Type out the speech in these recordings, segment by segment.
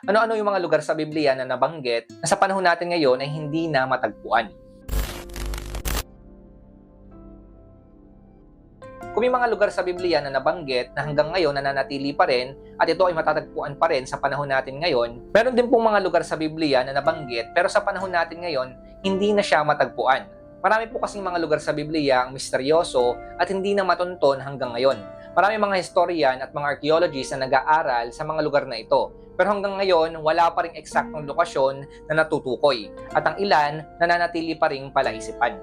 ano-ano yung mga lugar sa Biblia na nabanggit na sa panahon natin ngayon ay hindi na matagpuan. Kung may mga lugar sa Biblia na nabanggit na hanggang ngayon nananatili pa rin at ito ay matatagpuan pa rin sa panahon natin ngayon, meron din pong mga lugar sa Biblia na nabanggit pero sa panahon natin ngayon, hindi na siya matagpuan. Marami po kasing mga lugar sa Biblia ang misteryoso at hindi na matunton hanggang ngayon. Marami mga historian at mga archaeologists na nag-aaral sa mga lugar na ito. Pero hanggang ngayon, wala pa rin eksaktong lokasyon na natutukoy. At ang ilan, nananatili pa rin palaisipan.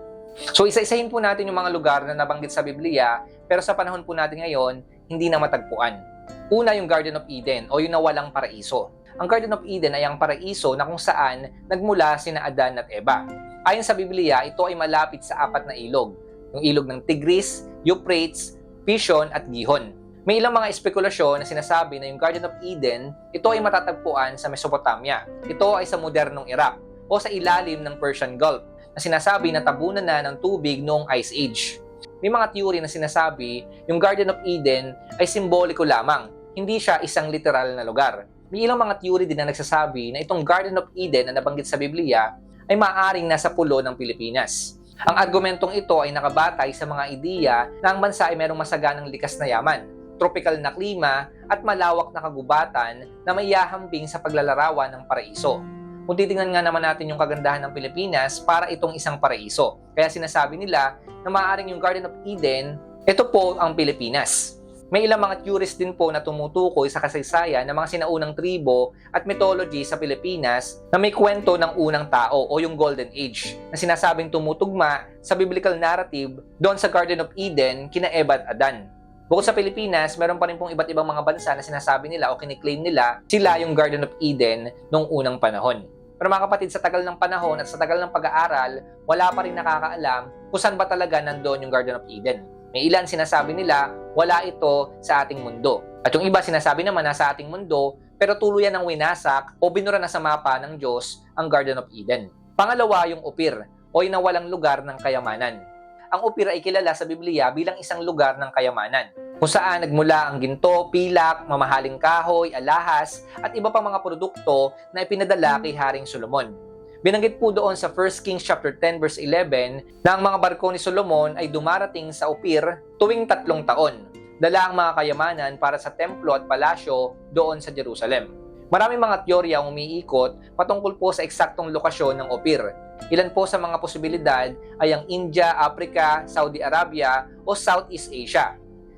So isa-isahin po natin yung mga lugar na nabanggit sa Biblia, pero sa panahon po natin ngayon, hindi na matagpuan. Una yung Garden of Eden o yung nawalang paraiso. Ang Garden of Eden ay ang paraiso na kung saan nagmula sina Adan at Eva. Ayon sa Biblia, ito ay malapit sa apat na ilog. Yung ilog ng Tigris, Euphrates, Pishon at Gihon. May ilang mga espekulasyon na sinasabi na yung Garden of Eden, ito ay matatagpuan sa Mesopotamia. Ito ay sa modernong Iraq o sa ilalim ng Persian Gulf na sinasabi na tabunan na ng tubig noong Ice Age. May mga theory na sinasabi yung Garden of Eden ay simboliko lamang, hindi siya isang literal na lugar. May ilang mga theory din na nagsasabi na itong Garden of Eden na nabanggit sa Biblia ay maaaring nasa pulo ng Pilipinas. Ang argumentong ito ay nakabatay sa mga ideya na ang bansa ay merong masaganang likas na yaman, tropical na klima at malawak na kagubatan na may yahambing sa paglalarawan ng paraiso. Kung titingnan nga naman natin yung kagandahan ng Pilipinas para itong isang paraiso. Kaya sinasabi nila na maaaring yung Garden of Eden, ito po ang Pilipinas. May ilang mga theories din po na tumutukoy sa kasaysayan ng mga sinaunang tribo at mythology sa Pilipinas na may kwento ng unang tao o yung Golden Age na sinasabing tumutugma sa biblical narrative doon sa Garden of Eden kina Eva at Adan. Bukod sa Pilipinas, meron pa rin pong iba't ibang mga bansa na sinasabi nila o kiniklaim nila sila yung Garden of Eden noong unang panahon. Pero mga kapatid, sa tagal ng panahon at sa tagal ng pag-aaral, wala pa rin nakakaalam kung saan ba talaga nandoon yung Garden of Eden. May ilan sinasabi nila, wala ito sa ating mundo. At yung iba sinasabi naman nasa ating mundo, pero tuluyan ng winasak o binura na sa mapa ng Diyos ang Garden of Eden. Pangalawa, yung Upir, o yung nawalang lugar ng kayamanan. Ang Upir ay kilala sa Biblia bilang isang lugar ng kayamanan, kung saan nagmula ang ginto, pilak, mamahaling kahoy, alahas, at iba pang mga produkto na ipinadala kay Haring Solomon. Binanggit po doon sa 1 Kings chapter 10 verse 11 na ang mga barko ni Solomon ay dumarating sa Upir tuwing tatlong taon. Dala ang mga kayamanan para sa templo at palasyo doon sa Jerusalem. Maraming mga teorya ang umiikot patungkol po sa eksaktong lokasyon ng Upir. Ilan po sa mga posibilidad ay ang India, Africa, Saudi Arabia o Southeast Asia.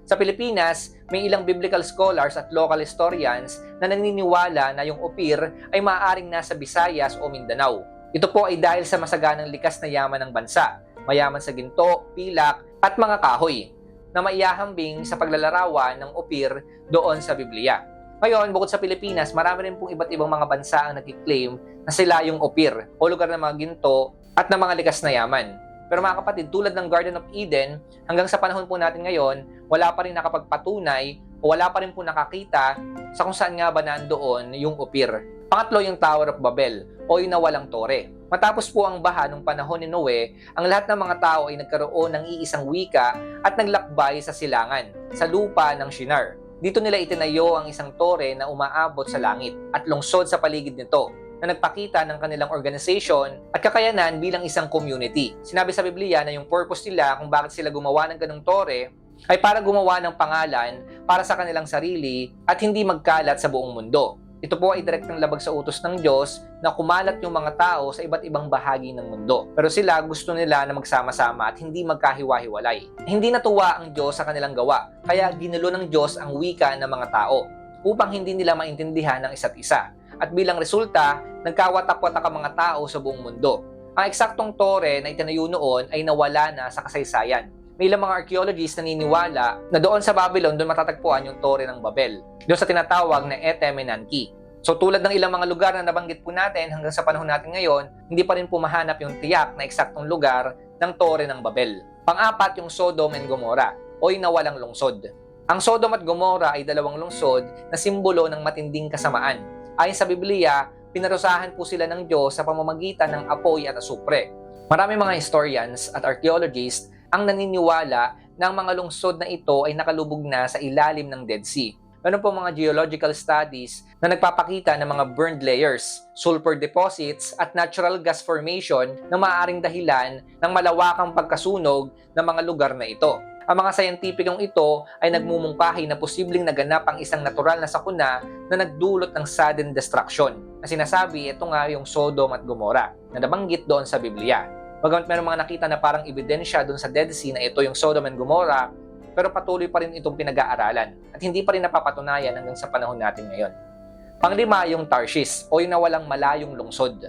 Sa Pilipinas, may ilang biblical scholars at local historians na naniniwala na yung Upir ay maaaring nasa Visayas o Mindanao. Ito po ay dahil sa masaganang likas na yaman ng bansa, mayaman sa ginto, pilak, at mga kahoy, na maiyahambing sa paglalarawan ng Upir doon sa Biblia. Ngayon, bukod sa Pilipinas, marami rin pong iba't ibang mga bansa ang nagkiklaim na sila yung Upir o lugar ng mga ginto at ng mga likas na yaman. Pero mga kapatid, tulad ng Garden of Eden, hanggang sa panahon po natin ngayon, wala pa rin nakapagpatunay o wala pa rin po nakakita sa kung saan nga ba nandoon yung Upir. Pangatlo yung Tower of Babel o yung nawalang tore. Matapos po ang baha nung panahon ni Noe, ang lahat ng mga tao ay nagkaroon ng iisang wika at naglakbay sa silangan, sa lupa ng Shinar. Dito nila itinayo ang isang tore na umaabot sa langit at lungsod sa paligid nito na nagpakita ng kanilang organization at kakayanan bilang isang community. Sinabi sa Biblia na yung purpose nila kung bakit sila gumawa ng ganong tore ay para gumawa ng pangalan para sa kanilang sarili at hindi magkalat sa buong mundo. Ito po ay direktang labag sa utos ng Diyos na kumalat yung mga tao sa iba't ibang bahagi ng mundo. Pero sila gusto nila na magsama-sama at hindi magkahiwa-hiwalay. Hindi natuwa ang Diyos sa kanilang gawa, kaya ginulo ng Diyos ang wika ng mga tao upang hindi nila maintindihan ng isa't isa. At bilang resulta, nagkawatak-watak ang mga tao sa buong mundo. Ang eksaktong tore na itinayo noon ay nawala na sa kasaysayan. May ilang mga archaeologists naniniwala na doon sa Babylon doon matatagpuan yung tore ng Babel. Doon sa tinatawag na Etemenanki. So tulad ng ilang mga lugar na nabanggit po natin hanggang sa panahon natin ngayon, hindi pa rin po mahanap yung tiyak na eksaktong lugar ng tore ng Babel. Pang-apat yung Sodom and Gomorrah o yung nawalang lungsod. Ang Sodom at Gomorrah ay dalawang lungsod na simbolo ng matinding kasamaan. Ayon sa Biblia, pinarusahan po sila ng Diyos sa pamamagitan ng apoy at asupre. Marami mga historians at archaeologists ang naniniwala na ang mga lungsod na ito ay nakalubog na sa ilalim ng Dead Sea. Meron po mga geological studies na nagpapakita ng mga burned layers, sulfur deposits at natural gas formation na maaaring dahilan ng malawakang pagkasunog ng mga lugar na ito. Ang mga sayentipikong ito ay nagmumungkahi na posibleng naganap ang isang natural na sakuna na nagdulot ng sudden destruction. Na sinasabi, ito nga yung Sodom at Gomorrah na nabanggit doon sa Biblia. Bagamat mayroong mga nakita na parang ebidensya doon sa Dead Sea na ito yung Sodom and Gomorrah, pero patuloy pa rin itong pinag-aaralan at hindi pa rin napapatunayan hanggang sa panahon natin ngayon. Panglima yung Tarshish o yung nawalang malayong lungsod.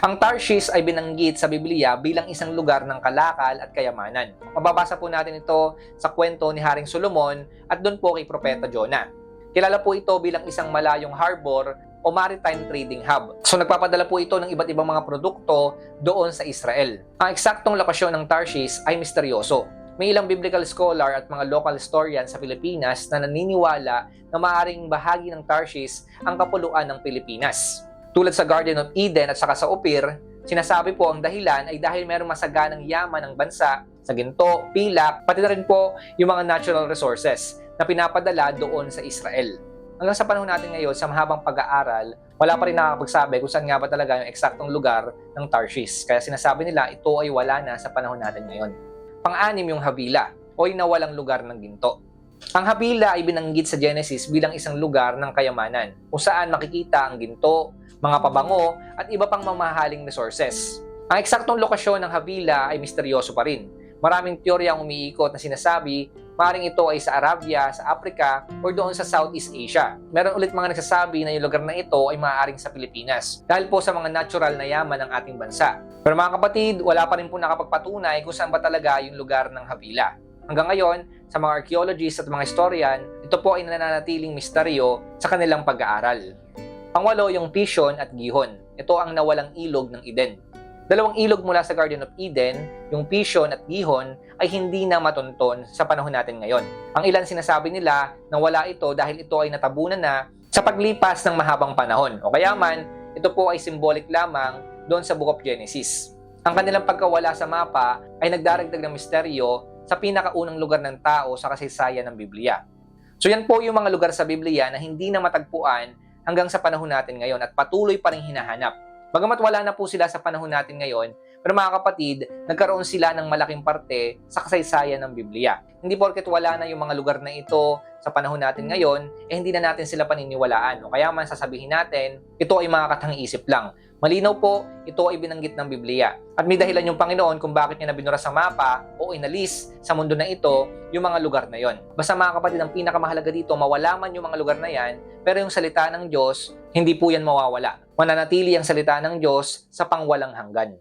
Ang Tarshish ay binanggit sa Biblia bilang isang lugar ng kalakal at kayamanan. Mababasa po natin ito sa kwento ni Haring Solomon at doon po kay Propeta Jonah. Kilala po ito bilang isang malayong harbor o maritime trading hub. So nagpapadala po ito ng iba't ibang mga produkto doon sa Israel. Ang eksaktong lokasyon ng Tarshish ay misteryoso. May ilang biblical scholar at mga local historian sa Pilipinas na naniniwala na maaring bahagi ng Tarshish ang kapuluan ng Pilipinas. Tulad sa Garden of Eden at saka sa Upir, sinasabi po ang dahilan ay dahil merong masaganang yaman ng bansa sa ginto, pilak, pati na rin po yung mga natural resources na pinapadala doon sa Israel. Hanggang sa panahon natin ngayon, sa mahabang pag-aaral, wala pa rin nakakapagsabi kung saan nga ba talaga yung eksaktong lugar ng Tarshish. Kaya sinasabi nila, ito ay wala na sa panahon natin ngayon. Pang-anim yung Habila o yung nawalang lugar ng ginto. Ang Habila ay binanggit sa Genesis bilang isang lugar ng kayamanan kung saan makikita ang ginto, mga pabango at iba pang mamahaling resources. Ang eksaktong lokasyon ng Habila ay misteryoso pa rin. Maraming teorya ang umiikot na sinasabi maring ito ay sa Arabia, sa Africa, o doon sa Southeast Asia. Meron ulit mga nagsasabi na yung lugar na ito ay maaaring sa Pilipinas dahil po sa mga natural na yaman ng ating bansa. Pero mga kapatid, wala pa rin po nakapagpatunay kung saan ba talaga yung lugar ng Habila. Hanggang ngayon, sa mga archaeologists at mga historian, ito po ay nananatiling misteryo sa kanilang pag-aaral. Pangwalo yung Pishon at Gihon. Ito ang nawalang ilog ng Eden. Dalawang ilog mula sa Garden of Eden, yung Pishon at Gihon, ay hindi na matunton sa panahon natin ngayon. Ang ilan sinasabi nila na wala ito dahil ito ay natabunan na sa paglipas ng mahabang panahon. O kaya man, ito po ay symbolic lamang doon sa Book of Genesis. Ang kanilang pagkawala sa mapa ay nagdaragdag ng misteryo sa pinakaunang lugar ng tao sa kasaysayan ng Biblia. So yan po yung mga lugar sa Biblia na hindi na matagpuan hanggang sa panahon natin ngayon at patuloy pa rin hinahanap. Bagamat wala na po sila sa panahon natin ngayon, pero mga kapatid, nagkaroon sila ng malaking parte sa kasaysayan ng Biblia. Hindi porket wala na yung mga lugar na ito sa panahon natin ngayon, eh hindi na natin sila paniniwalaan. O kaya man sasabihin natin, ito ay mga katang-isip lang. Malinaw po, ito ay binanggit ng Biblia. At may dahilan yung Panginoon kung bakit niya nabinura sa mapa o inalis sa mundo na ito yung mga lugar na yon. Basta mga kapatid, ang pinakamahalaga dito, mawala man yung mga lugar na yan, pero yung salita ng Diyos, hindi po yan mawawala. Mananatili ang salita ng Diyos sa pangwalang hanggan.